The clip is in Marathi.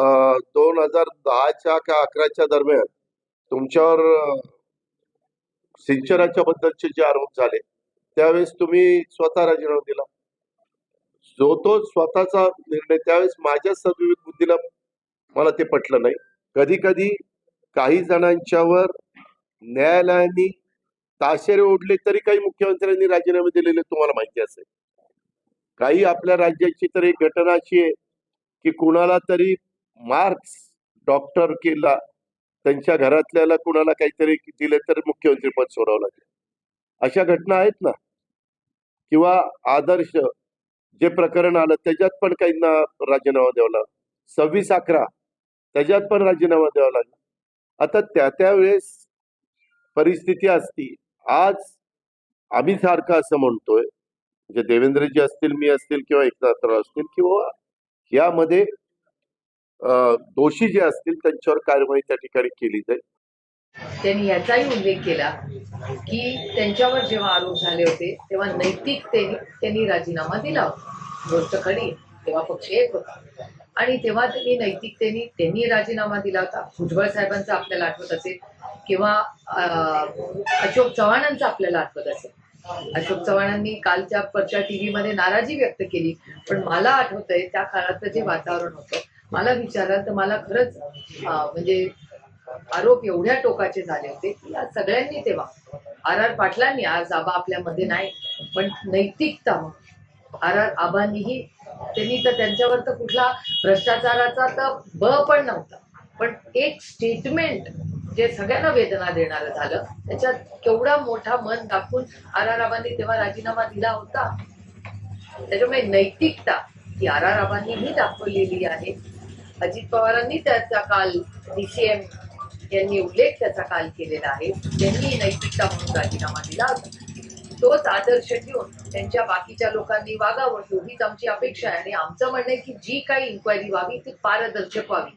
दोन हजार दहाच्या का अकराच्या दरम्यान तुमच्यावर सिंचनाच्या बद्दलचे जे आरोप झाले त्यावेळेस तुम्ही स्वतः राजीनामा दिला. जो तो स्वतःचा निर्णय त्यावेळेस माझ्या सद्विवेक बुद्धीला मला ते पटलं नाही. कधी कधी काही जणांच्यावर न्यायालयाने ताशेरे ओढले तरी काही मुख्यमंत्र्यांनी राजीनामे दिलेले तुम्हाला माहिती असेल. काही आपल्या राज्याची तर एक घटना अशी आहे की कुणाला तरी मार्क्स डॉक्टर केला त्यांच्या घरातल्याला कुणाला काहीतरी दिले तर मुख्यमंत्री पद सोडावं लागेल. अशा घटना आहेत ना? किंवा आदर्श जे प्रकरण आलं त्याच्यात पण काहींना राजीनामा द्यावा लागला. सव्वीस अकरा त्याच्यात पण राजीनामा द्यावा लागला. आता त्या त्यावेळेस परिस्थिती असती. आज आम्ही सारखं असं म्हणतोय म्हणजे देवेंद्रजी असतील मी असतील किंवा एकनाथराव असतील किंवा यामध्ये दोषी जे असतील त्यांच्यावर कारवाई त्या ठिकाणी केली जाईल. त्यांनी याचाही उल्लेख केला की त्यांच्यावर जेव्हा आरोप झाले होते तेव्हा नैतिकतेने त्यांनी राजीनामा दिला होता. गोष्ट खरी तेव्हा पक्ष एक होता. आणि तेव्हा त्यांनी नैतिकतेने त्यांनी राजीनामा दिला होता. भुजबळ साहेबांचा आपल्याला आठवत असेल किंवा अशोक चव्हाणांचा आपल्याला आठवत असेल. अशोक चव्हाणांनी कालच्या परच्या टीव्ही मध्ये नाराजी व्यक्त केली. पण मला आठवतंय त्या काळातलं जे वातावरण होतं मला विचारलं तर मला खरंच म्हणजे आरोप एवढ्या टोकाचे झाले होते की या सगळ्यांनी तेव्हा आर आर पाटलांनी आज आबा आपल्यामध्ये नाही पण नैतिकता आर आर आबांनीही त्यांनी तर त्यांच्यावर तर कुठला भ्रष्टाचाराचा तर ब पण नव्हता. पण एक स्टेटमेंट जे सगळ्यांना वेदना देणारं झालं त्याच्यात केवढा मोठा मन दाखवून आर आर आबांनी तेव्हा राजीनामा दिला होता. त्याच्यामुळे नैतिकता ही आर आर आबांनीही दाखवलेली आहे. अजित पवारांनी त्याचा काल डीसीएम यांनी उल्लेख त्याचा काल केलेला आहे. त्यांनी नैतिकता म्हणून राजीनामा दिला होता. तोच आदर्श ठेवून त्यांच्या बाकीच्या लोकांनी वागावं हीच आमची अपेक्षा आहे. आणि आमचं म्हणणं आहे की जी काही इन्क्वायरी व्हावी ती पारदर्शक व्हावी.